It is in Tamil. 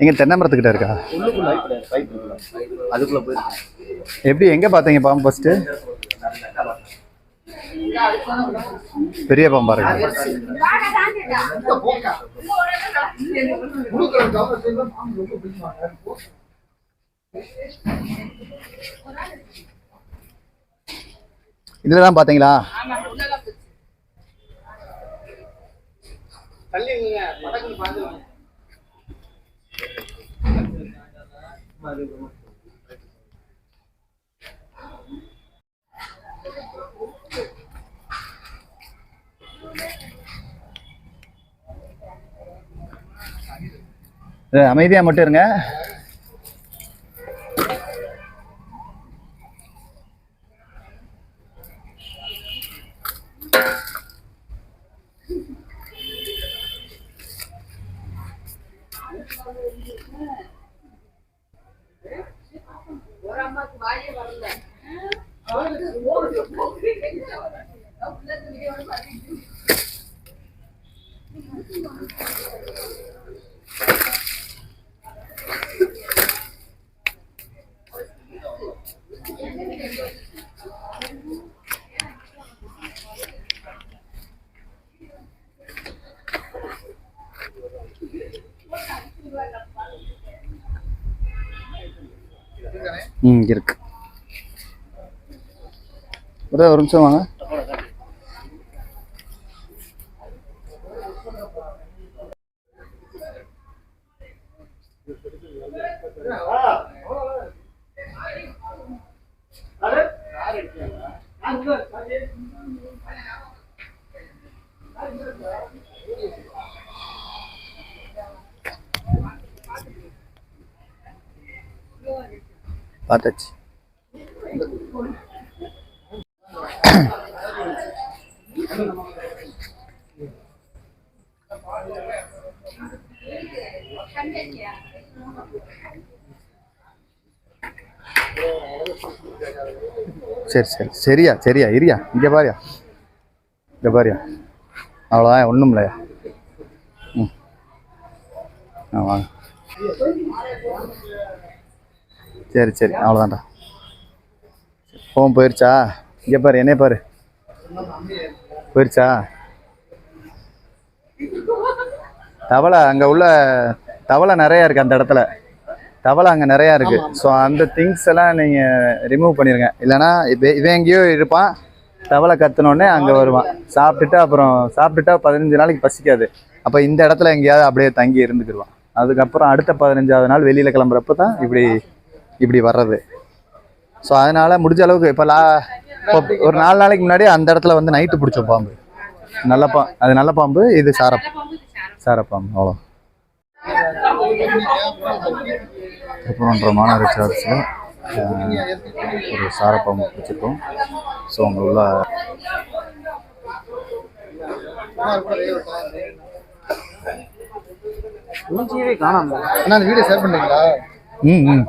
எங்க தென்னை மரத்துக்கிட்ட இருக்கா? அதுக்குள்ள எப்படி எங்க பாத்தீங்க பாம்பு ஃபர்ஸ்ட் பெரிய பாம்பா இருக்கு? இதுலதான் பாத்தீங்களா தள்ளி அமைதியா மட்டும் இருங்க. பாத்துருங்க இது அமைதியா மட்டும் இருங்க ம் இருக்கு. ஒரு ஒரு நிமிஷம் வாங்க. பார்த்தாச்சு. சரி சரி. சரியா சரியா இரியா. இங்கே பாரியா. இங்கே பாரியா. அவ்வளோதான் ஒன்றும் இல்லையா ம். ஆ வாங்க. சரி சரி. அவ்வளோதான்டா ஃபோன் போயிருச்சா? இங்கே பாரு என்னைய பாரு. போயிருச்சா? தவளை அங்கே உள்ள தவளை நிறையா இருக்குது அந்த இடத்துல. தவளை அங்கே நிறையா இருக்குது ஸோ அந்த திங்ஸ் எல்லாம் நீங்கள் ரிமூவ் பண்ணிடுங்க இல்லைன்னா இப்போ இவன் எங்கேயோ இருப்பான். தவளை கத்துனோடனே அங்கே வருவான். சாப்பிட்டுட்டு அப்புறம் சாப்பிட்டுட்டா பதினஞ்சு நாளைக்கு பசிக்காது. அப்போ இந்த இடத்துல எங்கேயாவது அப்படியே தங்கி இருந்துக்கிடுவான் அதுக்கப்புறம் அடுத்த பதினஞ்சாவது நாள் வெளியில் கிளம்புறப்ப தான் இப்படி இப்படி வர்றது. ஸோ அதனால் முடிஞ்ச அளவுக்கு இப்போ லா இப்போ ஒரு நாலு நாளைக்கு முன்னாடி அந்த இடத்துல வந்து நைட்டு பிடிச்ச பாம்பு. நல்ல பா அது நல்ல பாம்பு இது சார சாரப்பாம்பு அவ்வளோ திருப்பரன்ற மாநகர சார்ஜில் ஒரு சாரப்பாம்பு பிடிச்சிருக்கோம். ஸோ அங்கே உள்ள மூஞ்சியவே காணாம அண்ணா அந்த வீடியோ ஷேர் பண்ணுறீங்களா ம் ம்.